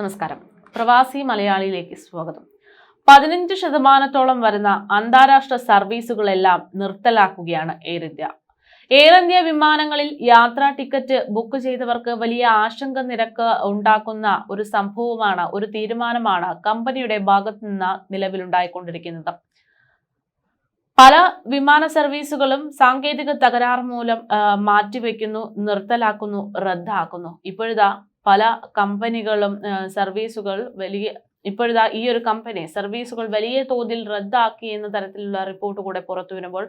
നമസ്കാരം. പ്രവാസി മലയാളിയിലേക്ക് സ്വാഗതം. പതിനഞ്ച് ശതമാനത്തോളം വരുന്ന അന്താരാഷ്ട്ര സർവീസുകളെല്ലാം നിർത്തലാക്കുകയാണ് എയർ ഇന്ത്യ. എയർ ഇന്ത്യ വിമാനങ്ങളിൽ യാത്രാ ടിക്കറ്റ് ബുക്ക് ചെയ്തവർക്ക് വലിയ ആശങ്ക നിരക്ക് ഉണ്ടാക്കുന്ന ഒരു സംഭവമാണ് ഒരു തീരുമാനമാണ് കമ്പനിയുടെ ഭാഗത്തു നിന്ന് നിലവിലുണ്ടായിക്കൊണ്ടിരിക്കുന്നത്. പല വിമാന സർവീസുകളും സാങ്കേതിക തകരാർ മൂലം മാറ്റിവെക്കുന്നു നിർത്തലാക്കുന്നു റദ്ദാക്കുന്നു. ഇപ്പോഴിതാ പല കമ്പനികളും സർവീസുകൾ വലിയ ഇപ്പോഴിതാ ഈ ഒരു കമ്പനി സർവീസുകൾ വലിയ തോതിൽ റദ്ദാക്കി എന്ന തരത്തിലുള്ള റിപ്പോർട്ട് കൂടെ പുറത്തു വരുമ്പോൾ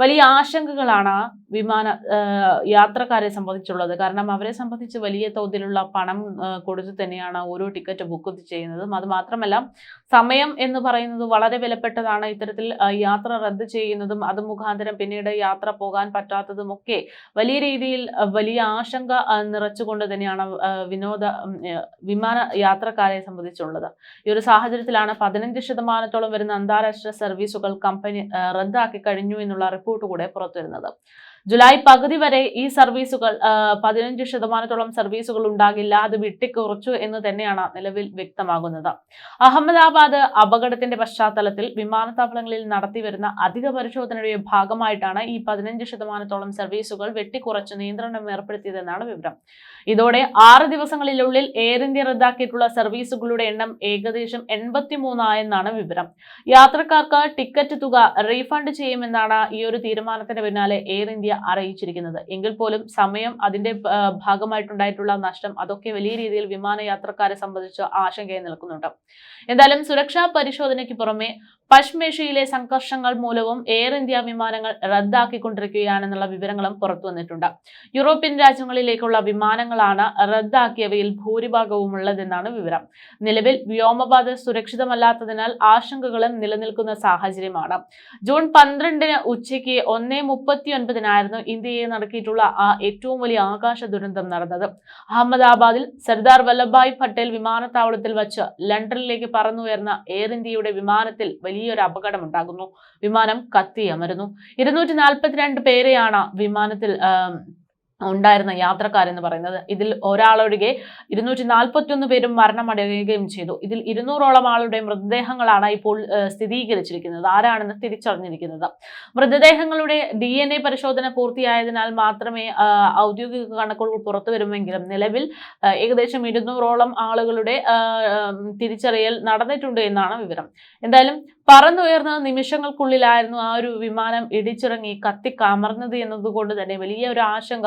വലിയ ആശങ്കകളാണ് ആ വിമാന യാത്രക്കാരെ സംബന്ധിച്ചുള്ളത്. കാരണം അവരെ സംബന്ധിച്ച് വലിയ തോതിലുള്ള പണം കൊടുത്ത് തന്നെയാണ് ഓരോ ടിക്കറ്റ് ബുക്ക് ചെയ്യുന്നതും. അത് മാത്രമല്ല സമയം എന്ന് പറയുന്നത് വളരെ വിലപ്പെട്ടതാണ്. ഇത്തരത്തിൽ യാത്ര റദ്ദ് ചെയ്യുന്നതും അത് മുഖാന്തരം പിന്നീട് യാത്ര പോകാൻ പറ്റാത്തതും ഒക്കെ വലിയ രീതിയിൽ വലിയ ആശങ്ക നിറച്ചുകൊണ്ട് തന്നെയാണ് വിനോദ വിമാന യാത്രക്കാരെ സംബന്ധിച്ചുള്ളത്. ഈ ഒരു സാഹചര്യത്തിലാണ് പതിനഞ്ച് ശതമാനത്തോളം വരുന്ന അന്താരാഷ്ട്ര സർവീസുകൾ കമ്പനി റദ്ദാക്കി കഴിഞ്ഞു എന്നുള്ള റിപ്പോർട്ട് കൂടെ പുറത്തുവരുന്നത്. ജൂലൈ പകുതി വരെ ഈ സർവീസുകൾ പതിനഞ്ച് ശതമാനത്തോളം സർവീസുകൾ ഉണ്ടാകില്ല. അത് വെട്ടിക്കുറച്ചു എന്ന് തന്നെയാണ് നിലവിൽ വ്യക്തമാകുന്നത്. അഹമ്മദാബാദ് അപകടത്തിന്റെ പശ്ചാത്തലത്തിൽ വിമാനത്താവളങ്ങളിൽ നടത്തിവരുന്ന അധിക പരിശോധനയുടെ ഭാഗമായിട്ടാണ് ഈ പതിനഞ്ച് ശതമാനത്തോളം സർവീസുകൾ വെട്ടിക്കുറച്ച് നിയന്ത്രണം ഏർപ്പെടുത്തിയതെന്നാണ് വിവരം. ഇതോടെ ആറ് ദിവസങ്ങളിലുള്ളിൽ എയർ ഇന്ത്യ റദ്ദാക്കിയിട്ടുള്ള സർവീസുകളുടെ എണ്ണം ഏകദേശം എൺപത്തിമൂന്നായെന്നാണ് വിവരം. യാത്രക്കാർക്ക് ടിക്കറ്റ് തുക റീഫണ്ട് ചെയ്യുമെന്നാണ് ഈ ഒരു തീരുമാനത്തിന് പിന്നാലെ എയർ ഇന്ത്യ അറിയിച്ചിരിക്കുന്നത്. എങ്കിൽ പോലും സമയം അതിന്റെ ഭാഗമായിട്ടുണ്ടായിട്ടുള്ള നഷ്ടം അതൊക്കെ വലിയ രീതിയിൽ വിമാനയാത്രക്കാരെ സംബന്ധിച്ച് ആശങ്കയെ നിൽക്കുന്നുണ്ട്. എന്തായാലും സുരക്ഷാ പരിശോധനയ്ക്ക് പുറമെ പശ്മേഷയിലെ സംഘർഷങ്ങൾ മൂലവും എയർ ഇന്ത്യ വിമാനങ്ങൾ റദ്ദാക്കിക്കൊണ്ടിരിക്കുകയാണെന്നുള്ള വിവരങ്ങളും പുറത്തു വന്നിട്ടുണ്ട്. യൂറോപ്യൻ രാജ്യങ്ങളിലേക്കുള്ള വിമാനങ്ങളാണ് റദ്ദാക്കിയവയിൽ ഭൂരിഭാഗവും ഉള്ളതെന്നാണ് വിവരം. നിലവിൽ വ്യോമപാത സുരക്ഷിതമല്ലാത്തതിനാൽ ആശങ്കകളും നിലനിൽക്കുന്ന സാഹചര്യമാണ്. ജൂൺ പന്ത്രണ്ടിന് ഉച്ചയ്ക്ക് ഒന്നേ മുപ്പത്തി ഒൻപതിനായിരുന്നു ഇന്ത്യയെ നടക്കിയിട്ടുള്ള ആ ഏറ്റവും വലിയ ആകാശ ദുരന്തം നടന്നത്. അഹമ്മദാബാദിൽ സർദാർ വല്ലഭായ് പട്ടേൽ വിമാനത്താവളത്തിൽ വച്ച് ലണ്ടനിലേക്ക് പറന്നുയർന്ന എയർ ഇന്ത്യയുടെ വിമാനത്തിൽ വലിയൊരു അപകടമുണ്ടാകുന്നു. വിമാനം കത്തിയമരുന്നു. ഇരുന്നൂറ്റി നാൽപ്പത്തിരണ്ട് പേരെയാണ് വിമാനത്തിൽ ഉണ്ടായിരുന്ന യാത്രക്കാരെന്ന് പറയുന്നത്. ഇതിൽ ഒരാളൊഴികെ ഇരുന്നൂറ്റി നാൽപ്പത്തി ഒന്ന് പേരും മരണമടയുകയും ചെയ്തു. ഇതിൽ ഇരുന്നൂറോളം ആളുടെ മൃതദേഹങ്ങളാണ് ഇപ്പോൾ സ്ഥിരീകരിച്ചിരിക്കുന്നത്. ആരാണെന്ന് തിരിച്ചറിഞ്ഞിരിക്കുന്നത്. മൃതദേഹങ്ങളുടെ ഡി എൻ എ പരിശോധന പൂർത്തിയായതിനാൽ മാത്രമേ ഔദ്യോഗിക കണക്കുകൾ പുറത്തു വരുമെങ്കിലും നിലവിൽ ഏകദേശം ഇരുന്നൂറോളം ആളുകളുടെ തിരിച്ചറിയൽ നടന്നിട്ടുണ്ട് എന്നാണ് വിവരം. എന്തായാലും പറന്നുയർന്ന നിമിഷങ്ങൾക്കുള്ളിലായിരുന്നു ആ ഒരു വിമാനം ഇടിച്ചിറങ്ങി കത്തിക്കമർന്നത് എന്നതുകൊണ്ട് തന്നെ വലിയ ഒരു ആശങ്ക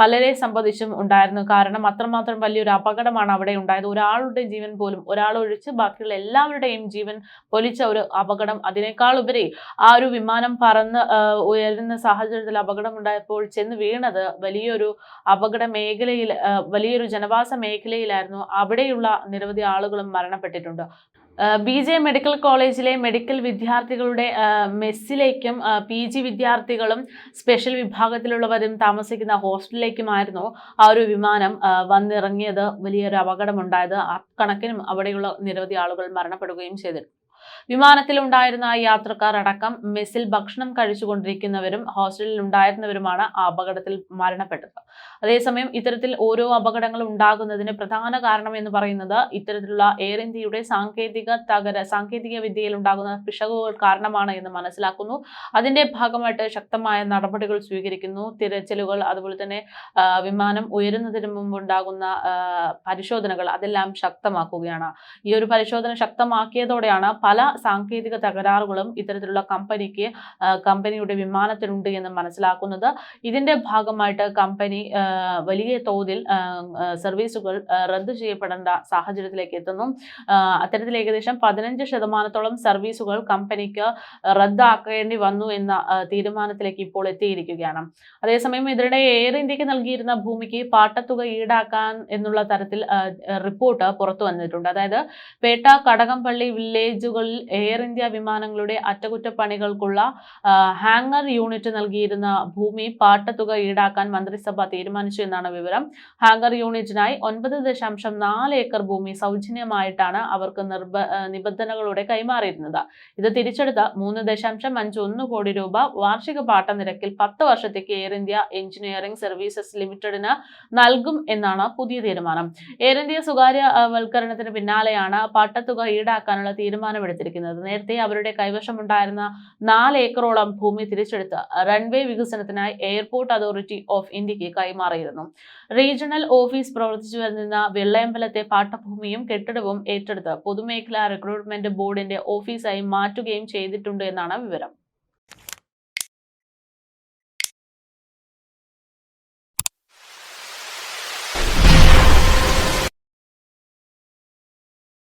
പലരെ സംബന്ധിച്ചും ഉണ്ടായിരുന്നു. കാരണം അത്രമാത്രം വലിയൊരു അപകടമാണ് അവിടെ ഉണ്ടായത്. ഒരാളുടെ ജീവൻ പോലും ഒരാൾ ഒഴിച്ച് ബാക്കിയുള്ള എല്ലാവരുടെയും ജീവൻ പൊലിച്ച ഒരു അപകടം. അതിനേക്കാൾ ഉപരി ആ ഒരു വിമാനം പറന്ന് ഉയരുന്ന സാഹചര്യത്തിൽ അപകടം ഉണ്ടായപ്പോൾ ചെന്ന് വീണത് വലിയൊരു അപകട മേഖലയിൽ വലിയൊരു ജനവാസ മേഖലയിലായിരുന്നു. അവിടെയുള്ള നിരവധി ആളുകളും മരണപ്പെട്ടിട്ടുണ്ട്. ബി ജെ മെഡിക്കൽ കോളേജിലെ മെഡിക്കൽ വിദ്യാർത്ഥികളുടെ മെസ്സിലേക്കും പി ജി വിദ്യാർത്ഥികളും സ്പെഷ്യൽ വിഭാഗത്തിലുള്ളവരും താമസിക്കുന്ന ഹോസ്റ്റലിലേക്കുമായിരുന്നു ആ ഒരു വിമാനം വന്നിറങ്ങിയത്. വലിയൊരു അപകടമുണ്ടായത്. കണക്കിനും അവിടെയുള്ള നിരവധി ആളുകൾ മരണപ്പെടുകയും ചെയ്തിരുന്നു. വിമാനത്തിൽ ഉണ്ടായിരുന്ന യാത്രക്കാർ അടക്കം മെസ്സിൽ ഭക്ഷണം കഴിച്ചുകൊണ്ടിരിക്കുന്നവരും ഹോസ്റ്റലിൽ ഉണ്ടായിരുന്നവരുമാണ് അപകടത്തിൽ മരണപ്പെട്ടത്. അതേസമയം ഇത്തരത്തിൽ ഓരോ അപകടങ്ങളും ഉണ്ടാകുന്നതിന് പ്രധാന കാരണം എന്ന് പറയുന്നത് ഇത്തരത്തിലുള്ള എയർ ഇന്ത്യയുടെ സാങ്കേതിക തകര സാങ്കേതിക വിദ്യയിൽ ഉണ്ടാകുന്ന പിശകുകൾ കാരണമാണ് എന്ന് മനസ്സിലാക്കുന്നു. അതിന്റെ ഭാഗമായിട്ട് ശക്തമായ നടപടികൾ സ്വീകരിക്കുന്നു. തിരച്ചിലുകൾ അതുപോലെ തന്നെ വിമാനം ഉയരുന്നതിന് മുമ്പ് ഉണ്ടാകുന്ന പരിശോധനകൾ അതെല്ലാം ശക്തമാക്കുകയാണ്. ഈ ഒരു പരിശോധന ശക്തമാക്കിയതോടെയാണ് പല സാങ്കേതിക തകരാറുകളും ഇത്തരത്തിലുള്ള കമ്പനിക്ക് കമ്പനിയുടെ വിമാനത്തിലുണ്ട് എന്ന് മനസ്സിലാക്കുന്നത്. ഇതിന്റെ ഭാഗമായിട്ട് കമ്പനി വലിയ തോതിൽ സർവീസുകൾ റദ്ദ് ചെയ്യപ്പെടേണ്ട സാഹചര്യത്തിലേക്ക് എത്തുന്നു. അത്തരത്തിൽ ഏകദേശം പതിനഞ്ച് ശതമാനത്തോളം സർവീസുകൾ കമ്പനിക്ക് റദ്ദാക്കേണ്ടി വന്നു എന്ന തീരുമാനത്തിലേക്ക് ഇപ്പോൾ എത്തിയിരിക്കുകയാണ്. അതേസമയം ഇതിനിടെ എയർ ഇന്ത്യയ്ക്ക് നൽകിയിരുന്ന ഭൂമിക്ക് പാട്ടത്തുക ഈടാക്കാൻ എന്നുള്ള തരത്തിൽ റിപ്പോർട്ട് പുറത്തു വന്നിട്ടുണ്ട്. അതായത് പേട്ട കടകംപള്ളി വില്ലേജുകൾ സർവീസുകളിൽ എയർ ഇന്ത്യ വിമാനങ്ങളുടെ അറ്റകുറ്റപ്പണികൾക്കുള്ള ഹാങ്ങർ യൂണിറ്റ് നൽകിയിരുന്ന ഭൂമി പാട്ടത്തുക ഈടാക്കാൻ മന്ത്രിസഭ തീരുമാനിച്ചു എന്നാണ് വിവരം. ഹാങ്ങർ യൂണിറ്റിനായി ഒൻപത് ദശാംശം നാല് ഏക്കർ ഭൂമി സൗജന്യമായിട്ടാണ് അവർക്ക് നിർബ നിബന്ധനകളോടെ കൈമാറിയിരുന്നത്. ഇത് തിരിച്ചെടുത്ത മൂന്ന് ദശാംശം അഞ്ച് ഒന്ന് കോടി രൂപ വാർഷിക പാട്ട നിരക്കിൽ പത്ത് വർഷത്തേക്ക് എയർ ഇന്ത്യ എഞ്ചിനീയറിംഗ് സർവീസസ് ലിമിറ്റഡിന് നൽകും എന്നാണ് പുതിയ തീരുമാനം. എയർ ഇന്ത്യ സ്വകാര്യ വൽക്കരണത്തിന് പിന്നാലെയാണ് പാട്ടത്തുക ഈടാക്കാനുള്ള തീരുമാനമെടുത്തിരിക്കുന്നത് നേരത്തെ അവരുടെ കൈവശമുണ്ടായിരുന്ന നാല് ഏക്കറോളം ഭൂമി തിരിച്ചെടുത്ത് റൺവേ വികസനത്തിനായി എയർപോർട്ട് അതോറിറ്റി ഓഫ് ഇന്ത്യയ്ക്ക് കൈമാറിയിരുന്നു. റീജിയണൽ ഓഫീസ് പ്രവർത്തിച്ചു വരുന്ന വെള്ളയമ്പലത്തെ പാട്ടഭൂമിയും കെട്ടിടവും ഏറ്റെടുത്ത് പൊതുമേഖലാ റിക്രൂട്ട്മെന്റ് ബോർഡിന്റെ ഓഫീസായി മാറ്റുകയും ചെയ്തിട്ടുണ്ട് എന്നാണ് വിവരം.